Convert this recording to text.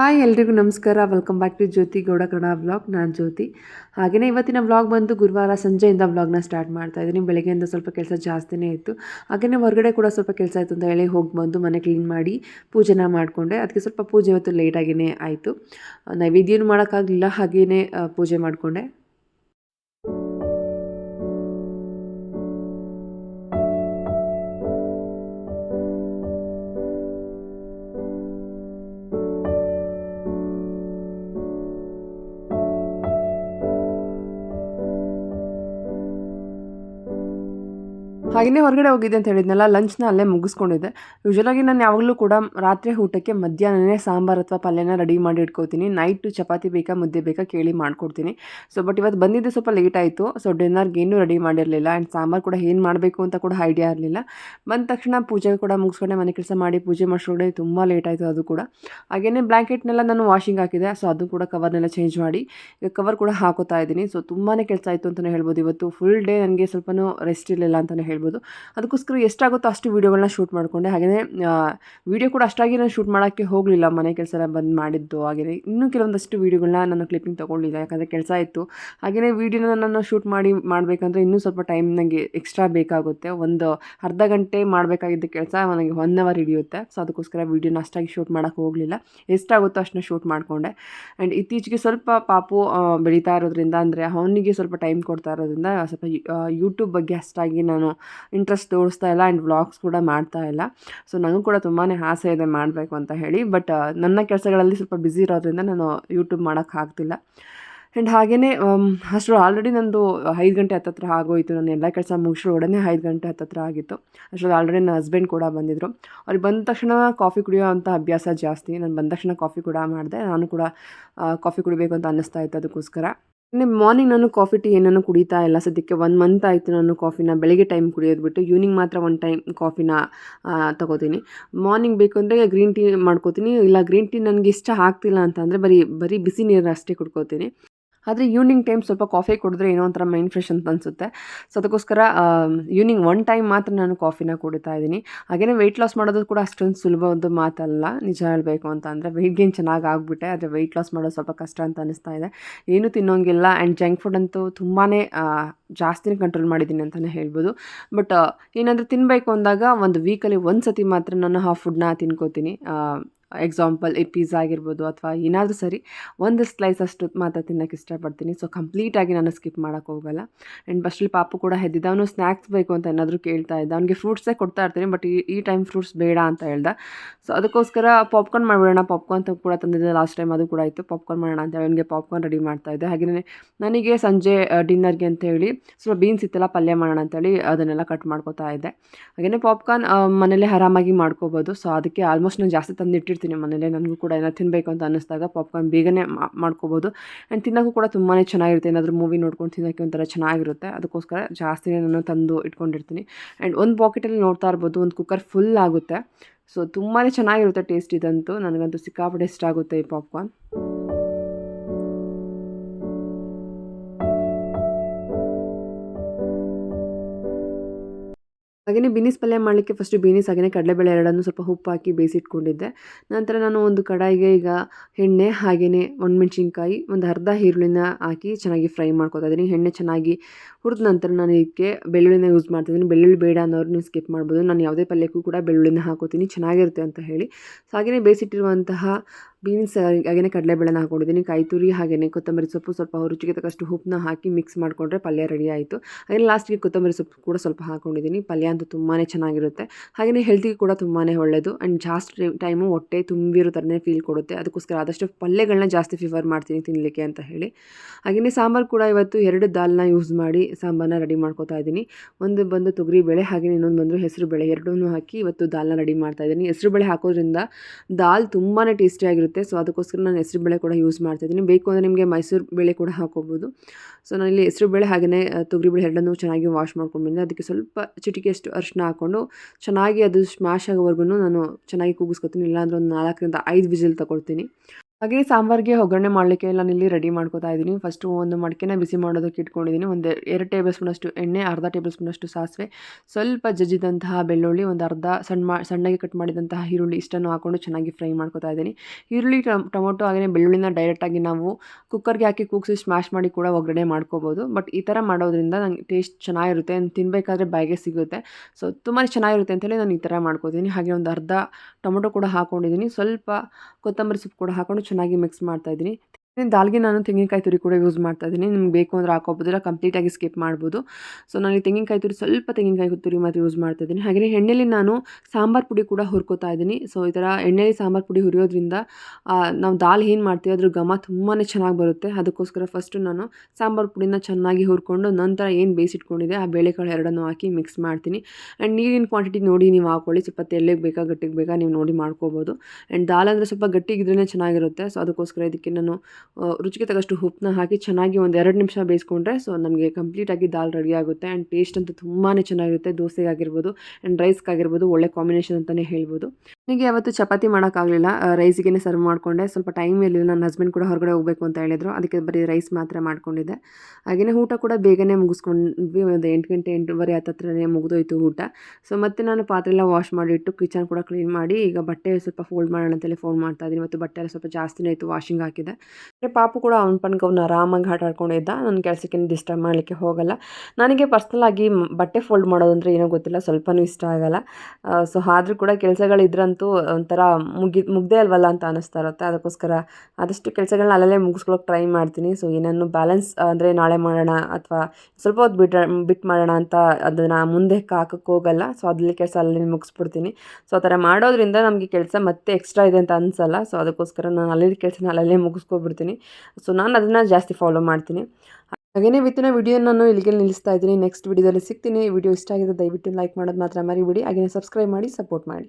Hi, ಎಲ್ರಿಗೂ ನಮಸ್ಕಾರ. Welcome back to Jyothi Gowda Kannada vlog ನಾನು ಜ್ಯೋತಿ. ಹಾಗೆಯೇ ಇವತ್ತಿನ ವ್ಲಾಗ್ ಬಂದು ಗುರುವಾರ ಸಂಜೆಯಿಂದ ವ್ಲಾಗ್ನ ಸ್ಟಾರ್ಟ್ ಮಾಡ್ತಾ ಇದ್ದೀನಿ. ಬೆಳಗ್ಗೆಯಿಂದ ಸ್ವಲ್ಪ ಕೆಲಸ ಜಾಸ್ತಿನೇ ಇತ್ತು. ಹಾಗೆಯೇ ಹೊರಗಡೆ ಕೂಡ ಸ್ವಲ್ಪ ಕೆಲಸ ಆಯಿತು ಅಂತ ಹೇಳಿ ಹೋಗಿ ಬಂದು ಮನೆ ಕ್ಲೀನ್ ಮಾಡಿ ಪೂಜೆನ ಮಾಡಿಕೊಂಡೆ. ಅದಕ್ಕೆ ಸ್ವಲ್ಪ ಪೂಜೆ ಇವತ್ತು ಲೇಟಾಗಿಯೇ ಆಯಿತು. ನೈವೇದ್ಯನೂ ಮಾಡೋಕ್ಕಾಗಲಿಲ್ಲ ಹಾಗೆಯೇ ಪೂಜೆ ಮಾಡಿಕೊಂಡೆ. ಹಾಗೆಯೇ ಹೊರಗಡೆ ಹೋಗಿದ್ದೆ ಅಂತ ಹೇಳಿದ್ನಲ್ಲ ಲಂಚ್ನ ಅಲ್ಲೇ ಮುಗಿಸ್ಕೊಂಡಿದ್ದೆ. ಯೂಶ್ವಲಾಗಿ ನಾನು ಯಾವಾಗಲೂ ಕೂಡ ರಾತ್ರಿ ಊಟಕ್ಕೆ ಮಧ್ಯಾಹ್ನನೇ ಸಾಂಬಾರು ಅಥವಾ ಪಲ್ಯನ ರೆಡಿ ಮಾಡಿ ಇಟ್ಕೋತೀನಿ ನೈಟು ಚಪಾತಿ ಬೇಕಾ, ಮುದ್ದೆ ಬೇಕಾ ಕೇಳಿ ಮಾಡ್ಕೊಡ್ತೀನಿ. ಸೊ ಬಟ್ ಇವತ್ತು ಬಂದಿದ್ದು ಸ್ವಲ್ಪ ಲೇಟ್ ಆಯಿತು. ಸೊ ಡಿನ್ನರ್ಗೆ ಏನೂ ರೆಡಿ ಮಾಡಿರಲಿಲ್ಲ. ಆ್ಯಂಡ್ ಸಾಂಬಾರು ಕೂಡ ಏನು ಮಾಡಬೇಕು ಅಂತ ಕೂಡ ಐಡಿಯಾ ಇರಲಿಲ್ಲ. ಬಂದ ತಕ್ಷಣ ಪೂಜೆ ಕೂಡ ಮುಗಿಸ್ಕೊಂಡೆ, ಮನೆ ಕೆಲಸ ಮಾಡಿ ಪೂಜೆ ಮಾಡಿಸ್ಕೊಂಡೆ. ತುಂಬ ಲೇಟ್ ಆಯಿತು ಅದು ಕೂಡ. ಹಾಗೆಯೇ ಬ್ಲ್ಯಾಂಕೆಟ್ನೆಲ್ಲ ನಾನು ವಾಷಿಂಗ್ ಹಾಕಿದೆ. ಸೊ ಅದು ಕೂಡ ಕವರ್ನೆಲ್ಲ ಚೇಂಜ್ ಮಾಡಿ ಈಗ ಕವರ್ ಕೂಡ ಹಾಕೋತಾ ಇದ್ದೀನಿ. ಸೊ ತುಂಬಾ ಕೆಲಸ ಆಯಿತು ಅಂತಲೇ ಹೇಳ್ಬೋದು. ಇವತ್ತು ಫುಲ್ ಡೇ ನನಗೆ ಸ್ವಲ್ಪ ರೆಸ್ಟ್ ಇರಲಿಲ್ಲ ಅಂತಲೇ ಹೇಳ್ಬೋದು. ಅದಕ್ಕೋಸ್ಕರ ಎಷ್ಟಾಗುತ್ತೋ ಅಷ್ಟು ವೀಡಿಯೋಗಳನ್ನ ಶೂಟ್ ಮಾಡಿಕೊಂಡೆ. ಹಾಗೆಯೇ ವೀಡಿಯೋ ಕೂಡ ಅಷ್ಟಾಗಿ ನಾನು ಶೂಟ್ ಮಾಡೋಕ್ಕೆ ಹೋಗಲಿಲ್ಲ. ಮನೆ ಕೆಲಸ ಎಲ್ಲ ಬಂದು ಮಾಡಿದ್ದು. ಹಾಗೆಯೇ ಇನ್ನೂ ಕೆಲವೊಂದಷ್ಟು ವೀಡಿಯೋಗಳನ್ನ ನಾನು ಕ್ಲಿಪ್ಪಿಂಗ್ ತೊಗೊಂಡಿಲ್ಲ. ಯಾಕಂದರೆ ಕೆಲಸ ಇತ್ತು ಹಾಗೆಯೇ ವೀಡಿಯೋನ ನಾನು ಶೂಟ್ ಮಾಡಿ ಮಾಡಬೇಕಂದ್ರೆ ಇನ್ನೂ ಸ್ವಲ್ಪ ಟೈಮ್ ನನಗೆ ಎಕ್ಸ್ಟ್ರಾ ಬೇಕಾಗುತ್ತೆ. ಒಂದು ಅರ್ಧ ಗಂಟೆ ಮಾಡಬೇಕಾಗಿದ್ದ ಕೆಲಸ ನನಗೆ ಒನ್ ಅವರ್ ಹಿಡಿಯುತ್ತೆ. ಸೊ, ಅದಕ್ಕೋಸ್ಕರ ವೀಡಿಯೋನ ಅಷ್ಟಾಗಿ ಶೂಟ್ ಮಾಡೋಕ್ಕೆ ಹೋಗಲಿಲ್ಲ. ಎಷ್ಟಾಗುತ್ತೋ ಅಷ್ಟನ್ನ ಶೂಟ್ ಮಾಡಿಕೊಂಡೆ. ಆ್ಯಂಡ್ ಇತ್ತೀಚೆಗೆ ಸ್ವಲ್ಪ ಪಾಪು ಬೆಳೀತಾ ಇರೋದ್ರಿಂದ, ಅಂದರೆ ಅವನಿಗೆ ಸ್ವಲ್ಪ ಟೈಮ್ ಕೊಡ್ತಾ ಇರೋದ್ರಿಂದ, ಸ್ವಲ್ಪ ಯೂಟ್ಯೂಬ್ ಬಗ್ಗೆ ಅಷ್ಟಾಗಿ ನಾನು ಇಂಟ್ರೆಸ್ಟ್ ತೋರಿಸ್ತಾ ಇಲ್ಲ ಆ್ಯಂಡ್ ವ್ಲಾಗ್ಸ್ ಕೂಡ ಮಾಡ್ತಾ ಇಲ್ಲ. ಸೊ ನನಗೂ ಕೂಡ ತುಂಬಾ ಆಸೆ ಇದೆ ಮಾಡಬೇಕು ಅಂತ ಹೇಳಿ. ಬಟ್ ನನ್ನ ಕೆಲಸಗಳಲ್ಲಿ ಸ್ವಲ್ಪ ಬ್ಯುಸಿ ಇರೋದ್ರಿಂದ ನಾನು ಯೂಟ್ಯೂಬ್ ಮಾಡೋಕ್ಕಾಗ್ತಿಲ್ಲ ಆ್ಯಂಡ್ ಹಾಗೆಯೇ ಅಷ್ಟು ಆಲ್ರೆಡಿ ನಂದು ಐದು ಗಂಟೆ ಹತ್ತತ್ರ ಆಗೋಯಿತು. ನಾನು ಎಲ್ಲ ಕೆಲಸ ಮುಗಿಸ್ರು ಒಡನೆ ಐದು ಗಂಟೆ ಹತ್ತತ್ರ ಆಗಿತ್ತು. ಅಷ್ಟರಲ್ಲಿ ಆಲ್ರೆಡಿ ನನ್ನ ಹಸ್ಬೆಂಡ್ ಕೂಡ ಬಂದಿದ್ದರು ಅವ್ರಿಗೆ ಬಂದ ತಕ್ಷಣ ಕಾಫಿ ಕುಡಿಯೋ ಅಂಥ ಅಭ್ಯಾಸ ಜಾಸ್ತಿ. ನಾನು ಬಂದ ತಕ್ಷಣ ಕಾಫಿ ಕೂಡ ಮಾಡಿದೆ. ನಾನು ಕೂಡ ಕಾಫಿ ಕುಡಿಬೇಕು ಅಂತ ಅನ್ನಿಸ್ತಾ ಇತ್ತು ಅದಕ್ಕೋಸ್ಕರ. ಇನ್ನು ಮಾರ್ನಿಂಗ್ ನಾನು ಕಾಫಿ ಟೀ ಏನನ್ನು ಕುಡಿತಾ ಇಲ್ಲ. ಸದ್ಯಕ್ಕೆ ಒನ್ ಮಂತ್ ಆಯಿತು ನಾನು ಕಾಫಿನ ಬೆಳಗ್ಗೆ ಟೈಮ್ ಕುಡಿಯೋದು ಬಿಟ್ಟು. ಈವ್ನಿಂಗ್ ಮಾತ್ರ ಒನ್ ಟೈಮ್ ಕಾಫಿನ ತಗೋತೀನಿ. ಮಾರ್ನಿಂಗ್ ಬೇಕು ಅಂದರೆ ಗ್ರೀನ್ ಟೀ ಮಾಡ್ಕೋತೀನಿ. ಇಲ್ಲ ಗ್ರೀನ್ ಟೀ ನನಗೆ ಇಷ್ಟ ಆಗ್ತಿಲ್ಲ ಅಂತಂದರೆ ಬರೀ ಬರೀ ಬಿಸಿ ನೀರು ಅಷ್ಟೇ ಕುಡ್ಕೋತೀನಿ. ಆದರೆ ಈವ್ನಿಂಗ್ ಟೈಮ್ ಸ್ವಲ್ಪ ಕಾಫಿ ಕುಡಿದ್ರೆ ಏನೋ ಒಂಥರ ಮೈಂಡ್ ಫ್ರೆಶ್ ಅಂತ ಅನಿಸುತ್ತೆ. ಸೊ ಅದಕ್ಕೋಸ್ಕರ ಈವ್ನಿಂಗ್ ಒನ್ ಟೈಮ್ ಮಾತ್ರ ನಾನು ಕಾಫಿನ ಕುಡಿತಾ ಇದ್ದೀನಿ. ಹಾಗೆಯೇ ವೆಯ್ಟ್ ಲಾಸ್ ಮಾಡೋದು ಕೂಡ ಅಷ್ಟೊಂದು ಸುಲಭವಾದ ಮಾತಲ್ಲ. ನಿಜ ಹೇಳಬೇಕು ಅಂತ ಅಂದರೆ ವೆಯ್ಟ್ ಗೇನ್ ಚೆನ್ನಾಗಿ ಆಗಿಬಿಟ್ಟೆ, ಆದರೆ ವೆಯ್ಟ್ ಲಾಸ್ ಮಾಡೋದು ಸ್ವಲ್ಪ ಕಷ್ಟ ಅಂತ ಅನಿಸ್ತಾ ಇದೆ. ಏನು ತಿನ್ನೋಂಗಿಲ್ಲ ಆ್ಯಂಡ್ ಜಂಕ್ ಫುಡ್ ಅಂತೂ ತುಂಬಾ ಜಾಸ್ತಿನೇ ಕಂಟ್ರೋಲ್ ಮಾಡಿದ್ದೀನಿ ಅಂತಲೇ ಹೇಳ್ಬೋದು. ಬಟ್ ಏನಾದರೂ ತಿನ್ನಬೇಕು ಅಂದಾಗ ಒಂದು ವೀಕಲ್ಲಿ ಒಂದು ಸತಿ ಮಾತ್ರ ನಾನು ಆ ಫುಡ್ನ ತಿನ್ಕೋತೀನಿ. ಎಕ್ಸಾಂಪಲ್ ಈ ಪಿಜ್ಜಾ ಆಗಿರ್ಬೋದು ಅಥವಾ ಏನಾದರೂ ಸರಿ, ಒಂದು ಸ್ಲೈಸ್ ಅಷ್ಟು ಮಾತ್ರ ತಿನ್ನೋಕ್ಕೆ ಇಷ್ಟಪಡ್ತೀನಿ. ಸೊ ಕಂಪ್ಲೀಟಾಗಿ ನಾನು ಸ್ಕಿಪ್ ಮಾಡೋಕ್ಕೆ ಹೋಗಲ್ಲ. ಆ್ಯಂಡ್ ಫಸ್ಟಲ್ಲಿ ಪಾಪು ಕೂಡ ಹೆದ್ದಿದ್ದ, ಅವನು ಸ್ನ್ಯಾಕ್ಸ್ ಬೇಕು ಅಂತ ಏನಾದರೂ ಕೇಳ್ತಾ ಇದ್ದ. ಅವನಿಗೆ ಫ್ರೂಟ್ಸೇ ಕೊಡ್ತಾ ಇರ್ತೀನಿ ಬಟ್ ಈ ಈ ಟೈಮ್ ಫ್ರೂಟ್ಸ್ ಬೇಡ ಅಂತ ಹೇಳ್ದ. ಸೊ ಅದಕ್ಕೋಸ್ಕರ ಪಾಪ್ಕಾರ್ನ್ ಮಾಡಿಬಿಡೋಣ. ಪಾಪ್ಕಾರ್ನ್ ಕೂಡ ತಂದಿದ್ದೆ ಲಾಸ್ಟ್ ಟೈಮ್ ಅದು ಕೂಡ ಇತ್ತು ಪಾಪ್ಕಾರ್ನ್ ಮಾಡೋಣ ಅಂತ ಅವನಿಗೆ ಪಾಪ್ಕಾರ್ನ್ ರೆಡಿ ಮಾಡ್ತಾ ಇದ್ದೆ. ಹಾಗೆಯೇ ನನಗೆ ಸಂಜೆ ಡಿನ್ನರ್ಗೆ ಅಂತ ಹೇಳಿ ಸ್ವಲ್ಪ ಬೀನ್ಸ್ ಇತ್ತಲ್ಲ, ಪಲ್ಯ ಮಾಡೋಣ ಅಂತೇಳಿ ಅದನ್ನೆಲ್ಲ ಕಟ್ ಮಾಡ್ಕೋತಾ ಇದ್ದೆ. ಹಾಗೆಯೇ ಪಾಪ್ಕಾರ್ನ್ ಮನೇಲಿ ಆರಾಮಾಗಿ ಮಾಡ್ಕೋಬೋದು. ಸೊ ಅದಕ್ಕೆ ಆಲ್ಮೋಸ್ಟ್ ನಾನು ಜಾಸ್ತಿ ತಂದು ಇಟ್ಟಿರ್ತೀನಿ ಮನೇಲೇ, ನನಗೂ ಕೂಡ ಏನೋ ತಿನ್ನಬೇಕು ಅಂತ ಅನ್ನಿಸ್ದಾಗ ಪಾಪ್ಕಾರ್ನ್ ಬೇಗನೆ ಮಾಡ್ಕೋಬೋದು. ಆ್ಯಂಡ್ ತಿನ್ನೋಕ್ಕೂ ಕೂಡ ತುಂಬಾ ಚೆನ್ನಾಗಿರುತ್ತೆ. ಏನಾದರೂ ಮೂವಿ ನೋಡ್ಕೊಂಡು ತಿನ್ನೋಕ್ಕೆ ಒಂಥರ ಚೆನ್ನಾಗಿರುತ್ತೆ. ಅದಕ್ಕೋಸ್ಕರ ಜಾಸ್ತಿನೇ ನಾನು ತಂದು ಇಟ್ಕೊಂಡಿರ್ತೀನಿ. ಆ್ಯಂಡ್ ಒಂದು ಪಾಕೆಟಲ್ಲಿ ನೋಡ್ತಾ ಇರ್ಬೋದು. ಒಂದು ಕುಕ್ಕರ್ ಫುಲ್ ಆಗುತ್ತೆ. ಸೊ ತುಂಬಾ ಚೆನ್ನಾಗಿರುತ್ತೆ ಟೇಸ್ಟ್ ಇದಂತೂ. ನನಗಂತೂ ಸಿಕ್ಕಾಪಟ್ಟೆ ಇಷ್ಟ ಆಗುತ್ತೆ ಈ ಪಾಪ್ಕಾರ್ನ್ ಹಾಗೆಯೇ ಬೀನಿಸ್ ಪಲ್ಯ ಮಾಡಲಿಕ್ಕೆ ಫಸ್ಟು ಬೀನಿಸ್ ಹಾಗೆಯೇ ಕಡಲೆಬೇಳೆ ಎರಡನ್ನು ಸ್ವಲ್ಪ ಉಪ್ಪು ಹಾಕಿ ಬೇಯಿಸಿಟ್ಕೊಂಡಿದ್ದೆ. ನಂತರ ನಾನು ಒಂದು ಕಡಾಯಿಗೆ ಈಗ ಎಣ್ಣೆ ಹಾಗೆಯೇ ಒಣಮೆಣ್ಸಿನ್ಕಾಯಿ, ಒಂದು ಅರ್ಧ ಈರುಳ್ಳಿನ ಹಾಕಿ ಚೆನ್ನಾಗಿ ಫ್ರೈ ಮಾಡ್ಕೊತಾ ಇದ್ದೀನಿ. ಎಣ್ಣೆ ಚೆನ್ನಾಗಿ ಹುರಿದ ನಂತರ ನಾನು ಇದಕ್ಕೆ ಬೆಳ್ಳುಳ್ಳಿನ ಯೂಸ್ ಮಾಡ್ತಿದ್ದೀನಿ ಬೆಳ್ಳುಳ್ಳಿ ಬೇಡ ಅನ್ನೋರು ನೀವು ಸ್ಕಿಪ್ ಮಾಡ್ಬೋದು. ನಾನು ಯಾವುದೇ ಪಲ್ಯಕ್ಕೂ ಕೂಡ ಬೆಳ್ಳುಳ್ಳಿನ ಹಾಕೋತೀನಿ. ಚೆನ್ನಾಗಿರುತ್ತೆ ಅಂತ ಹೇಳಿ. ಸೊ ಹಾಗೆಯೇ ಬೇಯಿಸಿಟ್ಟಿರುವಂತಹ ಬೀನ್ಸ್ ಹಾಗೆಯೇ ಕಡಲೆಬೇಳೆನ ಹಾಕೊಂಡಿದ್ದೀನಿ. ಕಾಯಿ ತುರಿ ಹಾಗೆಯೇ ಕೊತ್ತಂಬರಿ ಸೊಪ್ಪು ಸ್ವಲ್ಪ ರುಚಿಗೆ ತಕ್ಕಷ್ಟು ಉಪ್ಪನ್ನ ಹಾಕಿ ಮಿಕ್ಸ್ ಮಾಡಿಕೊಂಡ್ರೆ ಪಲ್ಯ ರೆಡಿ ಆಯಿತು. ಹಾಗೆ ಲಾಸ್ಟಿಗೆ ಕೊತ್ತಂಬರಿ ಸೊಪ್ಪು ಕೂಡ ಸ್ವಲ್ಪ ಹಾಕೊಂಡಿದ್ದೀನಿ. ಪಲ್ಯ ಅಂತೂ ತುಂಬಾ ಚೆನ್ನಾಗಿರುತ್ತೆ. ಹಾಗೆಯೇ ಹೆಲ್ತಿಗೆ ಕೂಡ ತುಂಬಾ ಒಳ್ಳೆಯದು ಆ್ಯಂಡ್ ಜಾಸ್ತಿ ಟೈಮು ಹೊಟ್ಟೆ ತುಂಬಿರೋ ಥರನೇ ಫೀಲ್ ಕೊಡುತ್ತೆ. ಅದಕ್ಕೋಸ್ಕರ ಆದಷ್ಟು ಪಲ್ಯಗಳನ್ನ ಜಾಸ್ತಿ ಫಿವರ್ ಮಾಡ್ತೀನಿ ತಿನ್ನಲಿಕ್ಕೆ ಅಂತ ಹೇಳಿ. ಹಾಗೆಯೇ ಸಾಂಬಾರು ಕೂಡ ಇವತ್ತು ಎರಡು ದಾಲ್ನ ಯೂಸ್ ಮಾಡಿ ಸಾಂಬಾರನ್ನ ರೆಡಿ ಮಾಡ್ಕೋತಾ ಇದ್ದೀನಿ. ಒಂದು ಬಂದು ತೊಗರಿ ಬೇಳೆ ಹಾಗೆಯೇ ಇನ್ನೊಂದು ಬಂದು ಹೆಸರು ಬೇಳೆ. ಎರಡನ್ನೂ ಹಾಕಿ ಇವತ್ತು ದಾಲ್ನ ರೆಡಿ ಮಾಡ್ತಾ ಇದ್ದೀನಿ. ಹೆಸರು ಬೇಳೆ ಹಾಕೋದ್ರಿಂದ ದಾಲ್ ತುಂಬಾ ಟೇಸ್ಟಿಯಾಗಿರುತ್ತೆ ಸೊ ಅದಕ್ಕೋಸ್ಕರ ನಾನು ಹೆಸರು ಬೇಳೆ ಕೂಡ ಯೂಸ್ ಮಾಡ್ತಾಯಿದ್ದೀನಿ ಬೇಕು ಅಂದರೆ ನಿಮಗೆ ಮೈಸೂರು ಬೇಳೆ ಕೂಡ ಹಾಕೋಬೋದು ಸೊ ನಾನಿಲ್ಲಿ ಹೆಸರು ಬೇಳೆ ಹಾಗೆಯೇ ತೊಗರಿಬೇಳೆ ಎರಡನ್ನೂ ಚೆನ್ನಾಗಿ ವಾಶ್ ಮಾಡ್ಕೊಂಡು ಬಂದೆ ಅದಕ್ಕೆ ಸ್ವಲ್ಪ ಚಿಟಿಕೆಯಷ್ಟು ಅರಿಶಿನ ಹಾಕ್ಕೊಂಡು ಚೆನ್ನಾಗಿ ಅದು ಸ್ಮ್ಯಾಶ್ ಆಗೋವರೆಗೂ ನಾನು ಚೆನ್ನಾಗಿ ಕೂಗಿಸ್ಕೊತೀನಿ. ಇಲ್ಲಾಂದ್ರೆ ಒಂದು ನಾಲ್ಕರಿಂದ ಐದು ವಿಸಿಲ್ ತಗೊಳ್ತೀನಿ. ಹಾಗೆಯೇ ಸಾಂಬಾರಿಗೆ ಒಗ್ಗರಣೆ ಮಾಡಲಿಕ್ಕೆ ಇಲ್ಲಿ ರೆಡಿ ಮಾಡ್ಕೊತಾ ಇದ್ದೀನಿ. ಫಸ್ಟು ಒಂದು ಮಡಿಕೆನ ಬಿಸಿ ಮಾಡೋದಕ್ಕೆ ಇಟ್ಕೊಂಡಿದ್ದೀನಿ. ಒಂದು ಎರಡು ಟೇಬಲ್ ಸ್ಪೂನಷ್ಟು ಎಣ್ಣೆ, ಅರ್ಧ ಟೇಬಲ್ ಸ್ಪೂನಷ್ಟು ಸಾಸಿವೆ, ಸ್ವಲ್ಪ ಜಜ್ಜಿದಂತಹ ಬೆಳ್ಳುಳ್ಳಿ, ಒಂದು ಅರ್ಧ ಸಣ್ಣ ಮಾ, ಸಣ್ಣಗೆ ಕಟ್ ಮಾಡಿದಂತಹ ಈರುಳ್ಳಿ ಇಷ್ಟನ್ನು ಹಾಕ್ಕೊಂಡು ಚೆನ್ನಾಗಿ ಫ್ರೈ ಮಾಡ್ಕೊತಾ ಇದ್ದೀನಿ. ಈರುಳ್ಳಿ, ಟಮ್, ಟೊಮೊಟೊ ಹಾಗೆಯೇ ಬೆಳ್ಳುಳ್ಳಿನ ಡೈರೆಕ್ಟಾಗಿ ನಾವು ಕುಕ್ಕರ್ಗೆ ಹಾಕಿ ಕೂಗಿಸಿ ಸ್ಮ್ಯಾಶ್ ಮಾಡಿ ಕೂಡ ಒಗ್ಗರಣೆ ಮಾಡ್ಕೋಬೋದು. ಬಟ್ ಈ ಥರ ಮಾಡೋದ್ರಿಂದ ನಂಗೆ ಟೇಸ್ಟ್ ಚೆನ್ನಾಗಿರುತ್ತೆ. ತಿನ್ನಬೇಕಾದ್ರೆ ಬಾಯಿಗೆ ಸಿಗುತ್ತೆ. ಸೊ ತುಂಬಾ ಚೆನ್ನಾಗಿರುತ್ತೆ ಅಂತೇಳಿ ನಾನು ಈ ಥರ ಮಾಡ್ಕೋತೀನಿ ಹಾಗೆ ಒಂದು ಅರ್ಧ ಟೊಮೊಟೊ ಕೂಡ ಹಾಕ್ಕೊಂಡಿದ್ದೀನಿ ಸ್ವಲ್ಪ ಕೊತ್ತಂಬರಿ ಸೊಪ್ಪು ಕೂಡ ಹಾಕ್ಕೊಂಡು ಚೆನ್ನಾಗಿ ಮಿಕ್ಸ್ ಮಾಡ್ತಾಯಿದ್ದೀನಿ ದಾಲ್ಗೆ ನಾನು ತೆಂಗಿನಕಾಯಿ ತುರಿ ಕೂಡ ಯೂಸ್ ಮಾಡ್ತಾ ಇದ್ದೀನಿ. ನಿಮ್ಗೆ ಬೇಕು ಅಂದರೆ ಹಾಕೋಬೋದು, ಇಲ್ಲ ಕಂಪ್ಲೀಟಾಗಿ ಸ್ಕಿಪ್ ಮಾಡ್ಬೋದು. ಸೊ ನಾನು ತೆಂಗಿನಕಾಯಿ ತುರಿ ಸ್ವಲ್ಪ ತೆಂಗಿನಕಾಯಿ ತುರಿ ಮಾತ್ರ ಯೂಸ್ ಮಾಡ್ತಾ ಇದ್ದೀನಿ. ಹಾಗೆಯೇ ಎಣ್ಣೆಲಿ ನಾನು ಸಾಂಬಾರು ಪುಡಿ ಕೂಡ ಹುರ್ಕೋತಾ ಇದ್ದೀನಿ. ಸೊ ಈ ಥರ ಎಣ್ಣೆಲಿ ಸಾಂಬಾರು ಪುಡಿ ಹುರಿಯೋದ್ರಿಂದ ನಾವು ದಾಲ್ ಏನು ಮಾಡ್ತೀವಿ ಅದ್ರ ಘಮ ತುಂಬಾ ಚೆನ್ನಾಗಿ ಬರುತ್ತೆ. ಅದಕ್ಕೋಸ್ಕರ ಫಸ್ಟು ನಾನು ಸಾಂಬಾರು ಪುಡಿನ ಚೆನ್ನಾಗಿ ಹುರ್ಕೊಂಡು, ನಂತರ ಏನು ಬೇಯಿಸಿಟ್ಕೊಂಡಿದೆ ಆ ಬೇಳೆಕಾಳು ಎರಡನ್ನೂ ಹಾಕಿ ಮಿಕ್ಸ್ ಮಾಡ್ತೀನಿ. ಆ್ಯಂಡ್ ನೀರಿನ ಕ್ವಾಂಟಿಟಿ ನೋಡಿ ನೀವು ಹಾಕೊಳ್ಳಿ. ಸ್ವಲ್ಪ ತೆಳ್ಳಗೆ ಬೇಕಾ, ಗಟ್ಟಿಗೆ ಬೇಕಾ, ನೀವು ನೋಡಿ ಮಾಡ್ಕೋಬೋದು. ಆ್ಯಂಡ್ ದಾಲ್ ಅಂದರೆ ಸ್ವಲ್ಪ ಗಟ್ಟಿಗಿದ್ರೇ ಚೆನ್ನಾಗಿರುತ್ತೆ. ಸೊ ಅದಕ್ಕೋಸ್ಕರ ಇದಕ್ಕೆ ನಾನು ರುಚಿಗೆ ತಗಷ್ಟು ಉಪ್ಪನ್ನ ಹಾಕಿ ಚೆನ್ನಾಗಿ ಒಂದು ಎರಡು ನಿಮಿಷ ಬೇಯಿಸ್ಕೊಂಡ್ರೆ ಸೊ ನಮಗೆ ಕಂಪ್ಲೀಟಾಗಿ ದಾಲ್ ರೆಡಿ ಆಗುತ್ತೆ ಆ್ಯಂಡ್ ಟೇಸ್ಟ್ ಅಂತೂ ತುಂಬಾ ಚೆನ್ನಾಗಿರುತ್ತೆ. ದೋಸೆಗಾಗಿರ್ಬೋದು ಆ್ಯಂಡ್ ರೈಸ್ಗಾಗಿರ್ಬೋದು ಒಳ್ಳೆ ಕಾಂಬಿನೇಷನ್ ಅಂತಲೇ ಹೇಳ್ಬೋದು. ನನಗೆ ಯಾವತ್ತು ಚಪಾತಿ ಮಾಡೋಕ್ಕಾಗಲಿಲ್ಲ. ರೈಸಿಗೆ ಸರ್ವ್ ಮಾಡಿಕೊಂಡೆ. ಸ್ವಲ್ಪ ಟೈಮ್ ಇರಲಿಲ್ಲ. ನನ್ನ ಹಸ್ಬೆಂಡ್ ಕೂಡ ಹೊರಗಡೆ ಹೋಗಬೇಕು ಅಂತ ಹೇಳಿದರು. ಅದಕ್ಕೆ ಬರೀ ರೈಸ್ ಮಾತ್ರ ಮಾಡ್ಕೊಂಡಿದ್ದೆ. ಹಾಗೆಯೇ ಊಟ ಕೂಡ ಬೇಗನೆ ಮುಗಿಸ್ಕೊಂಡ್ವಿ. ಒಂದು ಎಂಟು ಗಂಟೆ ಎಂಟೂವರೆ ಹತ್ತತ್ರನೇ ಮುಗಿದೋಯ್ತು ಊಟ. ಸೊ ಮತ್ತೆ ನಾನು ಪಾತ್ರೆ ಎಲ್ಲ ವಾಶ್ ಮಾಡಿಟ್ಟು ಕಿಚನ್ ಕೂಡ ಕ್ಲೀನ್ ಮಾಡಿ ಈಗ ಬಟ್ಟೆ ಸ್ವಲ್ಪ ಫೋಲ್ಡ್ ಮಾಡೋಣ ಅಂತೇಳಿ ಫೋನ್ ಮಾಡ್ತಾ ಇದ್ದೀನಿ. ಮತ್ತು ಬಟ್ಟೆ ಎಲ್ಲ ಸ್ವಲ್ಪ ಜಾಸ್ತಿನೇ ಇತ್ತು ವಾಷಿಂಗ್ ಹಾಕಿದೆ. ಪಾಪು ಕೂಡ ಅವ್ನ ಪನ್ಗೆ ಅವ್ನು ಆರಾಮಾಗಿ ಆಟ ಆಡ್ಕೊಂಡಿದ್ದ. ನನ್ನ ಕೆಲಸಕ್ಕೇನು ಡಿಸ್ಟರ್ಬ್ ಮಾಡಲಿಕ್ಕೆ ಹೋಗಲ್ಲ. ನನಗೆ ಪರ್ಸ್ನಲ್ ಆಗಿ ಬಟ್ಟೆ ಫೋಲ್ಡ್ ಮಾಡೋದಂದ್ರೆ ಏನೋ ಗೊತ್ತಿಲ್ಲ. ಸ್ವಲ್ಪನೂ ಇಷ್ಟ ಆಗಲ್ಲ. ಸೊ ಆದರೂ ಕೂಡ ಕೆಲಸಗಳಿದ್ರಂತೂ ಒಂಥರ ಮುಗಿ, ಮುಗ್ದೇ ಅಲ್ವಲ್ಲ ಅಂತ ಅನ್ನಿಸ್ತಾ ಇರುತ್ತೆ. ಅದಕ್ಕೋಸ್ಕರ ಆದಷ್ಟು ಕೆಲಸಗಳನ್ನ ಅಲ್ಲಲ್ಲೇ ಮುಗಿಸ್ಕೊಳ್ಳೋಕೆ ಟ್ರೈ ಮಾಡ್ತೀನಿ. ಸೊ ಏನನ್ನು ಬ್ಯಾಲೆನ್ಸ್ ಅಂದರೆ ನಾಳೆ ಮಾಡೋಣ ಅಥವಾ ಸ್ವಲ್ಪ ಹೊತ್ತು ಬಿಟ್ಟ ಬಿಟ್ಟು ಮಾಡೋಣ ಅಂತ ಅದನ್ನು ಮುಂದೆ ಹಾಕಕ್ಕೆ ಹೋಗಲ್ಲ. ಸೊ ಅದ್ರಲ್ಲಿ ಕೆಲಸ ಅಲ್ಲಿ ಮುಗಿಸ್ಬಿಡ್ತೀನಿ. ಸೊ ಆ ಥರ ಮಾಡೋದ್ರಿಂದ ನಮಗೆ ಕೆಲಸ ಮತ್ತೆ ಎಕ್ಸ್ಟ್ರಾ ಇದೆ ಅಂತ ಅನಿಸಲ್ಲ. ಸೊ ಅದಕ್ಕೋಸ್ಕರ ನಾನು ಅಲ್ಲಿ ಕೆಲಸನ ಅಲ್ಲಲ್ಲೇ ಮುಗಿಸ್ಕೊಬಿಡ್ತೀನಿ. ಸೊ ನಾನು ಅದನ್ನು ಜಾಸ್ತಿ ಫಾಲೋ ಮಾಡ್ತೀನಿ. ಹಾಗೆಯೇ ವಿತ್ತಿನ ವಿಡಿಯೋ ನಾನು ಇಲ್ಲಿಗೆ ನಿಲ್ಲಿಸ್ತಾ ಇದ್ದೀನಿ. ನೆಕ್ಸ್ಟ್ ವಿಡಿಯೋದಲ್ಲಿ ಸಿಗ್ತೀನಿ. ವಿಡಿಯೋ ಇಷ್ಟ ಆಗಿದೆ ದಯವಿಟ್ಟು ಲೈಕ್ ಮಾಡೋದು ಮಾತ್ರ ಮರಿಬಿಡಿ. ಹಾಗೆಯೇ ಸಬ್ಸ್ಕ್ರೈಬ್ ಮಾಡಿ ಸಪೋರ್ಟ್ ಮಾಡಿ.